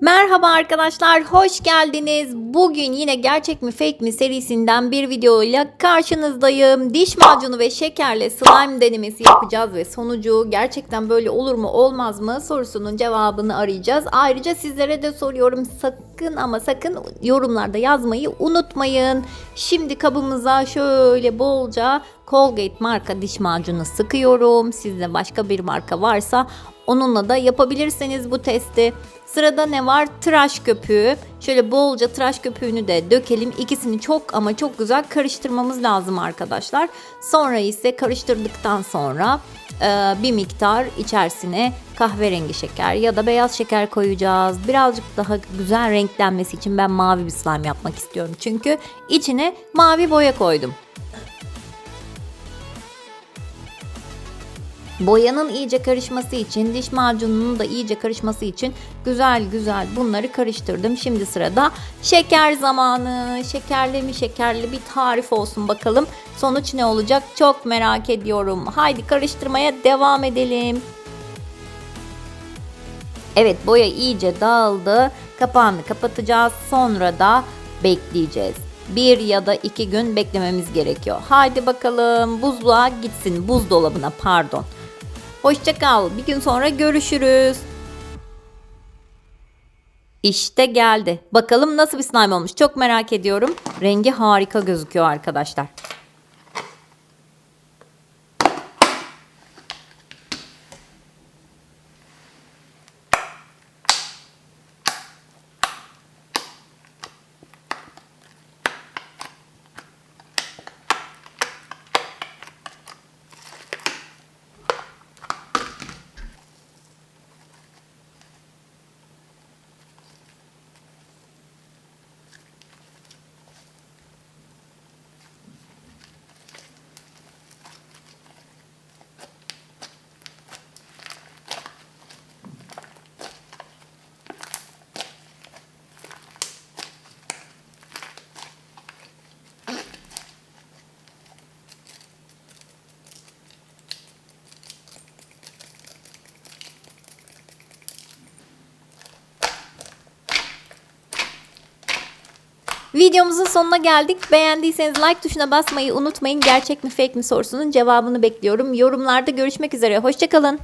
Merhaba arkadaşlar, hoş geldiniz. Bugün yine gerçek mi fake mi serisinden bir videoyla karşınızdayım. Diş macunu ve şekerle slime denemesi yapacağız ve sonucu gerçekten böyle olur mu olmaz mı sorusunun cevabını arayacağız. Ayrıca sizlere de soruyorum sakın ama sakın yorumlarda yazmayı unutmayın. Şimdi kabımıza şöyle bolca Colgate marka diş macunu sıkıyorum. Sizde başka bir marka varsa onunla da yapabilirsiniz bu testi. Sırada ne var? Tıraş köpüğü. Şöyle bolca tıraş köpüğünü de dökelim. İkisini çok ama çok güzel karıştırmamız lazım arkadaşlar. Sonra ise karıştırdıktan sonra e, bir miktar içerisine kahverengi şeker ya da beyaz şeker koyacağız. Birazcık daha güzel renklenmesi için ben mavi bir slime yapmak istiyorum. Çünkü içine mavi boya koydum. Boyanın iyice karışması için, diş macununun da iyice karışması için güzel güzel bunları karıştırdım. Şimdi sırada şeker zamanı. Şekerli mi şekerli bir tarif olsun bakalım. Sonuç ne olacak çok merak ediyorum. Haydi karıştırmaya devam edelim. Evet boya iyice dağıldı. Kapağını kapatacağız. Sonra da bekleyeceğiz. Bir ya da iki gün beklememiz gerekiyor. Haydi bakalım buzluğa gitsin. Buzdolabına pardon. Hoşça kal. Bir gün sonra görüşürüz. İşte geldi. Bakalım nasıl bir slime olmuş. Çok merak ediyorum. Rengi harika gözüküyor arkadaşlar. Videomuzun sonuna geldik. Beğendiyseniz like tuşuna basmayı unutmayın. Gerçek mi fake mi sorusunun cevabını bekliyorum. Yorumlarda görüşmek üzere. Hoşçakalın.